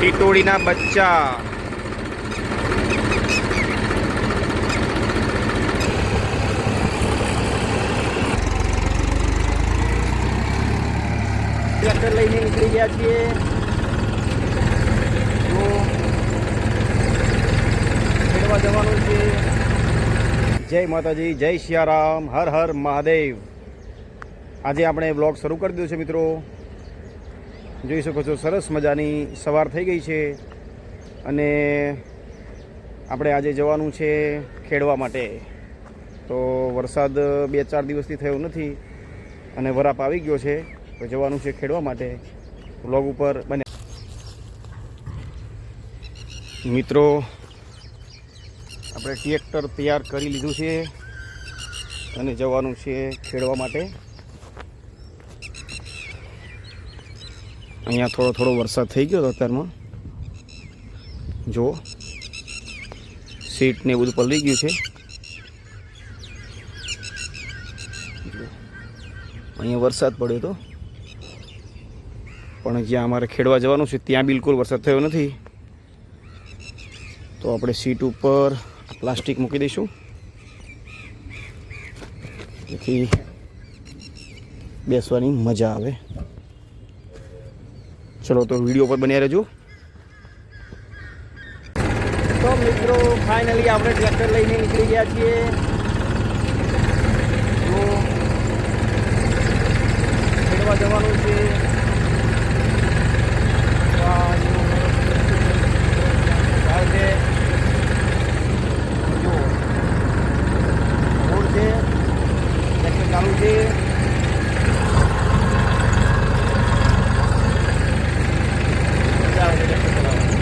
ટીટોડીના બચ્ચા. ટ્રેક્ટર લઈને નીકળી ગયા છીએ. ખેડવા જવાનું છે. જય માતાજી, જય સિયારામ હર હર મહાદેવ. આજે આપણે બ્લોગ શરૂ કરી દીધો છે મિત્રો. જોઈ શકો છો, સરસ મજાની સવાર થઈ ગઈ છે અને આપણે આજે જવાનું છે ખેડવા માટે. તો વરસાદ બે ચાર દિવસથી થયો નથી અને વરાપ આવી ગયો છે, તો જવાનું છે ખેડવા માટે. બ્લોગ ઉપર બને. મિત્રો, આપણે ટ્રેક્ટર તૈયાર કરી લીધું છે અને જવાનું છે ખેડવા માટે. અહીંયા થોડો થોડો વરસાદ થઈ ગયો હતો અત્યારમાં. જુઓ સીટ ને બધું પલળી ગયું છે. અહીંયા વરસાદ પડ્યો હતો પણ જ્યાં અમારે ખેડવા જવાનું છે ત્યાં બિલકુલ વરસાદ થયો નથી. તો આપણે સીટ ઉપર પ્લાસ્ટિક મૂકી દઈશું. જેથી બેસવાની મજા આવે. ચલો, તો વીડિયો પર બન્યા રહેજો. તો મિત્રો ફાઇનલી આપણે ટ્રેક્ટર લઈને નીકળી ગયા છીએ. તો ખેડવા જવાનું છે. ચાલુ છે મજા આવે છે ટ્રેક્ટર ચલાવવાની.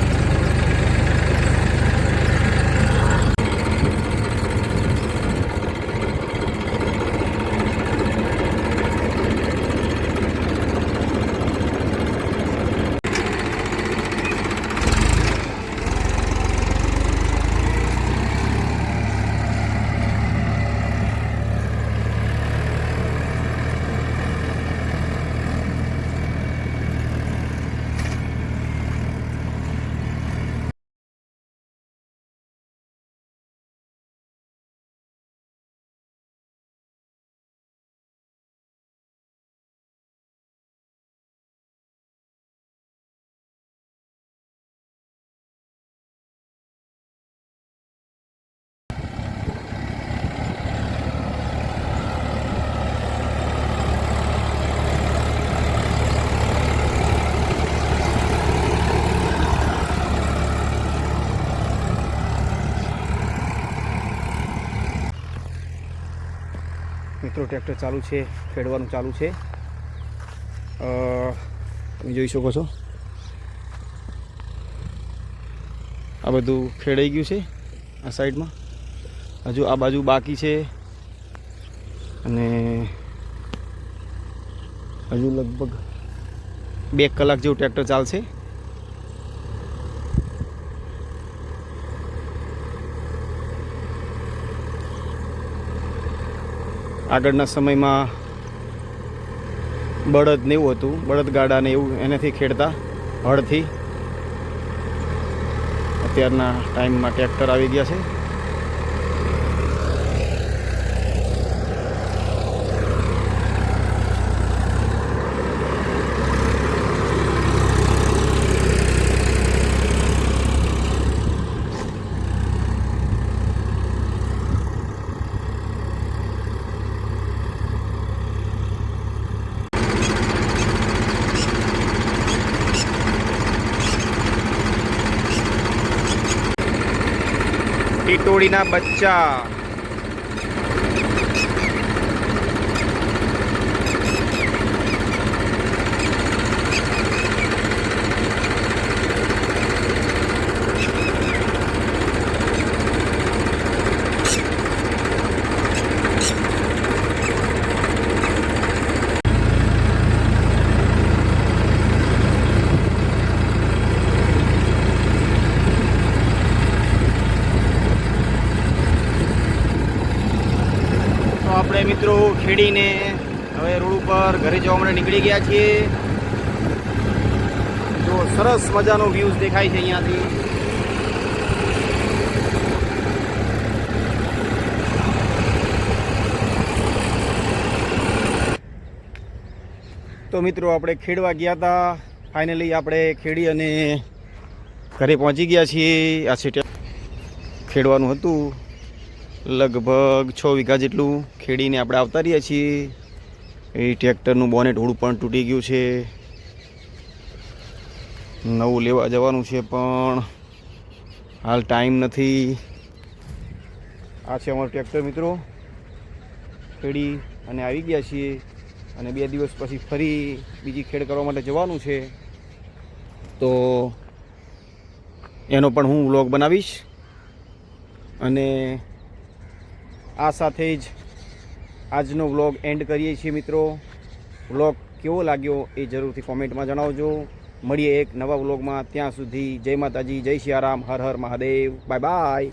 મિત્રો, ટ્રેક્ટર ચાલુ છે, ખેડવાનું ચાલુ છે. તમે જોઈ શકો છો. આ બધું ખેડાઈ ગયું છે, આ સાઈડમાં. હજુ આ બાજુ બાકી છે. અને હજુ લગભગ બે કલાક જેવું ટ્રેક્ટર ચાલશે. આગળના સમયમાં બળદ ને એવું હતું, બળદ ગાડા ને એવું એનાથી ખેડતા હળથી. અત્યારના ટાઈમમાં ટ્રેક્ટર આવી ગયા છે. ટીટોડીના બચ્ચા તો આપણે મિત્રો ખેડીને હવે રોડ ઉપર ઘરે જવા માટે નીકળી ગયા છીએ. જો સરસ મજાનો વ્યૂઝ દેખાય છે અહીંયાથી. તો મિત્રો, આપણે ખેડવા ગયા હતા. ફાઇનલી આપણે ખેડી અને ઘરે પહોંચી ગયા છીએ. આ સિટી ખેડવાનું હતું. લગભગ છ વીઘા જેટલું ખેડીને આપણે આવતા રહીએ છીએ. એ ટ્રેક્ટરનું બોનેટ હોડું પણ તૂટી ગયું છે. નવું લેવા જવાનું છે પણ હાલ ટાઈમ નથી. આ છે અમારું ટ્રેક્ટર મિત્રો. ખેડી અને આવી ગયા છીએ અને બે દિવસ પછી ફરી બીજી ખેડ કરવા માટે જવાનું છે. તો એનો પણ હું વ્લોગ બનાવીશ. અને આ સાથે જ આજનો વ્લોગ એન્ડ કરીએ છીએ મિત્રો. વ્લોગ કેવો લાગ્યો એ જરૂરથી કોમેન્ટમાં જણાવજો. મળીએ એક નવા વ્લોગમાં. ત્યાં સુધી જય માતાજી, જય સિયારામ હર હર મહાદેવ. Bye bye.